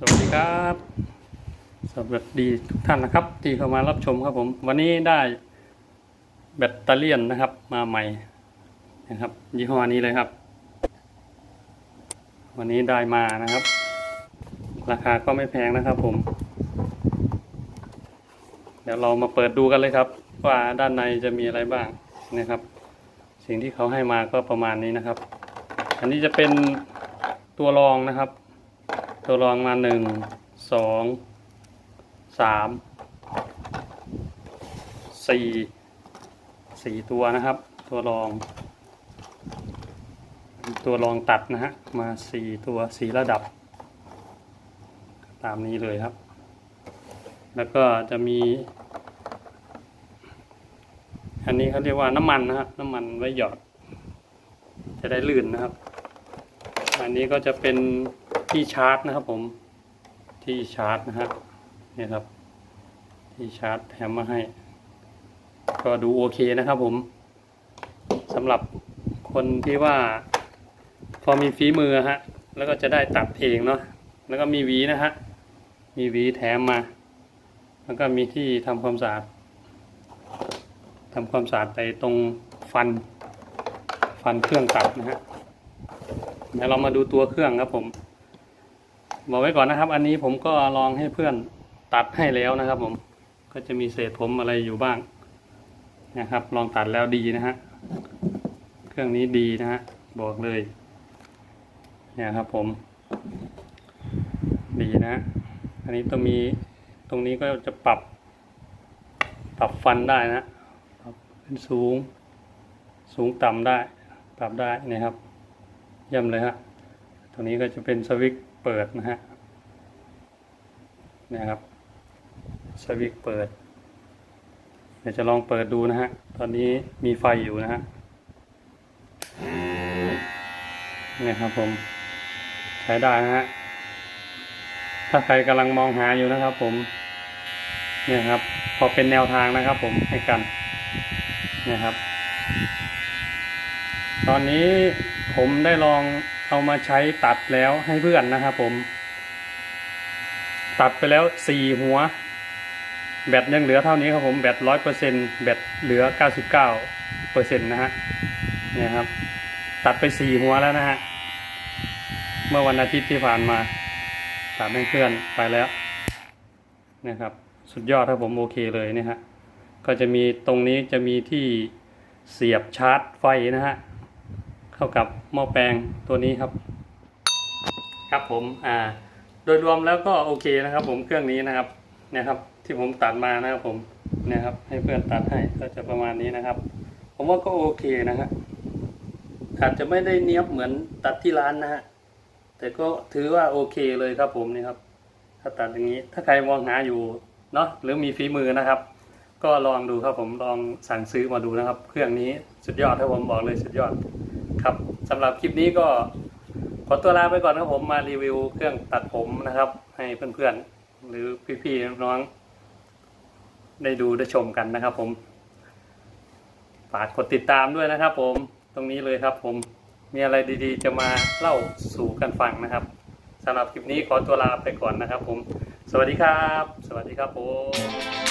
สวัสดีครับสวัสดีทุกท่านนะครับ ที่เข้ามารับชมครับผม วันนี้ได้แบตเตอรี่นะครับ มาใหม่นะครับ ยี่ห้อนี้เลยครับ วันนี้ได้มานะครับ ราคาก็ไม่แพงนะครับผม เดี๋ยวเรามาเปิดดูกันเลยครับ ว่าด้านในจะมีอะไรบ้างนะครับ สิ่งที่เขาให้มาก็ประมาณนี้นะครับ อันนี้จะเป็นตัวรองนะครับ ตัวรองมาหนึ่งสองสามสี่สี่ตัวนะครับ ตัวรอง ตัวรองตัดนะฮะมาสี่ตัวสี่ระดับ ตามนี้เลยครับ แล้วก็จะมี อันนี้เขาเรียกว่าน้ำมันนะครับน้ำมันไว้หยอด จะได้ลื่นนะครับ อันนี้ก็จะเป็น ที่ชาร์จนะครับผมที่ชาร์จนะฮะเนี่ยครับ ที่ชาร์จแถมมาให้ ก็ดูโอเคนะครับผมสำหรับคนที่ว่า พอมีฝีมือฮะแล้วก็จะได้ตัดเองเนาะแล้วก็มีหวีนะฮะมีหวีแถมมา แล้วก็มีที่ทำความสะอาดทำความสะอาดไปตรงฟันฟันเครื่องตัดนะฮะเดี๋ยวเรามาดูตัวเครื่องครับผม บอกไว้ก่อนนะครับ อันนี้ผมก็ลองให้เพื่อนตัดให้แล้วนะครับผม ก็จะมีเศษผมอะไรอยู่บ้างนะครับ ลองตัดแล้วดีนะฮะ เครื่องนี้ดีนะฮะ บอกเลย เนี่ยครับผม ดีนะ อันนี้ต้องมีตรงนี้ก็จะปรับ ปรับฟันได้นะปรับขึ้นสูง สูงต่ำได้ ปรับได้นะครับเย่ำเลยฮะ รงนี้ก็จะเป็นสวิตช์เปิดนะฮะนะครับสวิตช์เปิด เดี๋ยวจะลองเปิดดูนะฮะ ตอนนี้มีไฟอยู่นะฮะเนี่ยครับผม ใช้ได้นะฮะ ถ้าใครกำลังมองหาอยู่นะครับผมเนี่ยครับ พอเป็นแนวทางนะครับผมให้กันเนี่ยครับ ตอนนี้ผมได้ลอง เอามาใช้ตัดแล้วให้เพื่อนนะครับผม ตัดไปแล้วสี่หัว แบตยังเหลือเท่านี้ครับผมแบตร้อยเปอร์เซ็นแบตเหลือเก้าสิบเก้าเปอร์เซ็นต์นะฮะเนี่ยครับ ตัดไปสี่หัวแล้วนะฮะเมื่อวันอาทิตย์ที่ผ่านมาตัดให้เพื่อนไปแล้วนะครับ สุดยอดครับผมโอเคเลยเนี่ยฮะก็จะมีตรงนี้จะมีที่เสียบชาร์จไฟนะฮะ เข้ากับหม้อแปลงตัวนี้ครับ ครับผมอ่าโดยรวมแล้วก็โอเคนะครับ ผมเครื่องนี้นะครับเนี่ยครับ ที่ผมตัดมานะครับผมเนี่ยครับ ให้เพื่อนตัดให้ก็จะประมาณนี้นะครับ ผมว่าก็โอเคนะฮะอาจจะไม่ได้เนี้ยบเหมือนตัดที่ร้านนะฮะแต่ก็ถือว่าโอเคเลยครับผมนี่ครับ ถ้าตัดอย่างนี้ ถ้าใครมองหาอยู่เนาะหรือมีฝีมือนะครับ ก็ลองดูครับผมลองสั่งซื้อมาดูนะครับ เครื่องนี้สุดยอดถ้าผมบอกเลยสุดยอด ครับสำหรับคลิปนี้ก็ขอตัวลาไปก่อนครับผมมารีวิวเครื่องตัดผมนะครับ ให้เพื่อนๆ หรือพี่ๆน้องๆได้ดูได้ชมกันนะครับ ผมฝากกดติดตามด้วยนะครับ ผมตรงนี้เลยครับ ผมมีอะไรดีๆ จะมาเล่าสู่กันฟังนะครับสำหรับคลิปนี้ขอตัวลาไปก่อนนะครับ ผม สวัสดีครับ สวัสดีครับผม